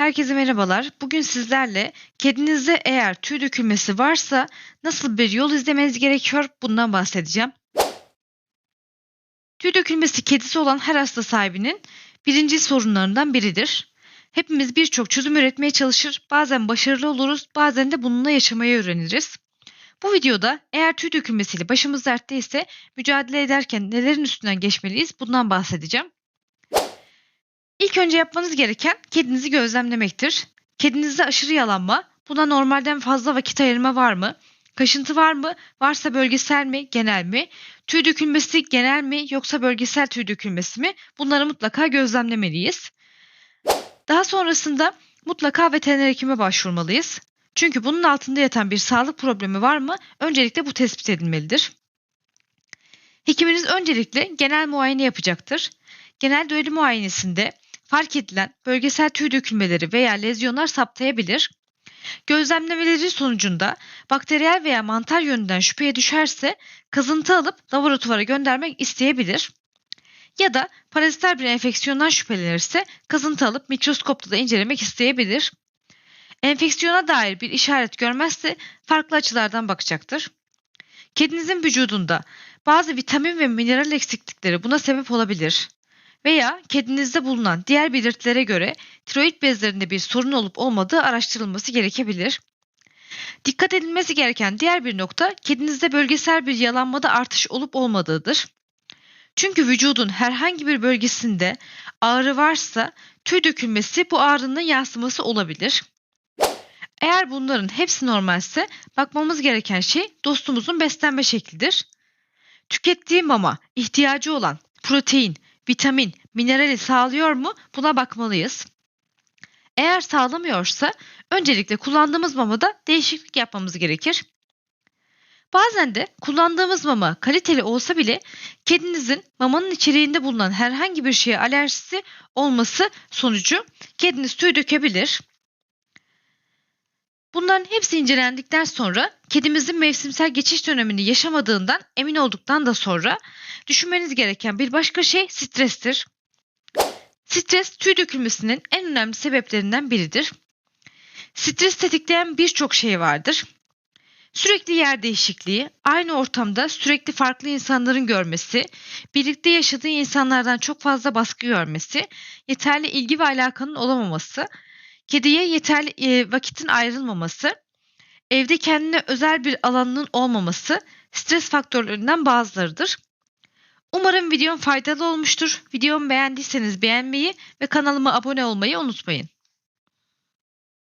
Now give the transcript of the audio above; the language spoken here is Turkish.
Herkese merhabalar. Bugün sizlerle kedinizde eğer tüy dökülmesi varsa nasıl bir yol izlemeniz gerekiyor bundan bahsedeceğim. Tüy dökülmesi kedisi olan her hasta sahibinin birinci sorunlarından biridir. Hepimiz birçok çözüm üretmeye çalışır, bazen başarılı oluruz, bazen de bununla yaşamayı öğreniriz. Bu videoda eğer tüy dökülmesiyle başımız dertteyse mücadele ederken nelerin üstünden geçmeliyiz bundan bahsedeceğim. İlk önce yapmanız gereken kedinizi gözlemlemektir. Kedinizde aşırı yalanma, buna normalden fazla vakit ayırma var mı? Kaşıntı var mı? Varsa bölgesel mi, genel mi? Tüy dökülmesi genel mi yoksa bölgesel tüy dökülmesi mi? Bunları mutlaka gözlemlemeliyiz. Daha sonrasında mutlaka veteriner hekime başvurmalıyız. Çünkü bunun altında yatan bir sağlık problemi var mı? Öncelikle bu tespit edilmelidir. Hekiminiz öncelikle genel muayene yapacaktır. Genel düğeli muayenesinde fark edilen bölgesel tüy dökülmeleri veya lezyonlar saptayabilir. Gözlemlemeleri sonucunda bakteriyel veya mantar yönünden şüpheye düşerse kazıntı alıp laboratuvara göndermek isteyebilir. Ya da parazitel bir enfeksiyondan şüphelenirse kazıntı alıp mikroskopta da incelemek isteyebilir. Enfeksiyona dair bir işaret görmezse farklı açılardan bakacaktır. Kedinizin vücudunda bazı vitamin ve mineral eksiklikleri buna sebep olabilir veya kedinizde bulunan diğer belirtilere göre tiroid bezlerinde bir sorun olup olmadığı araştırılması gerekebilir. Dikkat edilmesi gereken diğer bir nokta kedinizde bölgesel bir yalanmada artış olup olmadığıdır. Çünkü vücudun herhangi bir bölgesinde ağrı varsa tüy dökülmesi bu ağrının yansıması olabilir. Eğer bunların hepsi normalse bakmamız gereken şey dostumuzun beslenme şeklidir. Tükettiği mama ihtiyacı olan protein, vitamin, minerali sağlıyor mu buna bakmalıyız. Eğer sağlamıyorsa öncelikle kullandığımız mamada değişiklik yapmamız gerekir. Bazen de kullandığımız mama kaliteli olsa bile kedinizin mamanın içeriğinde bulunan herhangi bir şeye alerjisi olması sonucu kediniz tüy dökebilir. Bunların hepsi incelendikten sonra kedimizin mevsimsel geçiş dönemini yaşamadığından emin olduktan da sonra düşünmeniz gereken bir başka şey strestir. Stres tüy dökülmesinin en önemli sebeplerinden biridir. Stres tetikleyen birçok şey vardır. Sürekli yer değişikliği, aynı ortamda sürekli farklı insanların görmesi, birlikte yaşadığı insanlardan çok fazla baskı görmesi, yeterli ilgi ve alakanın olamaması, kediye yeterli e, vakitin ayrılmaması, evde kendine özel bir alanının olmaması stres faktörlerinden bazılarıdır. Umarım videom faydalı olmuştur. Videomu beğendiyseniz beğenmeyi ve kanalıma abone olmayı unutmayın.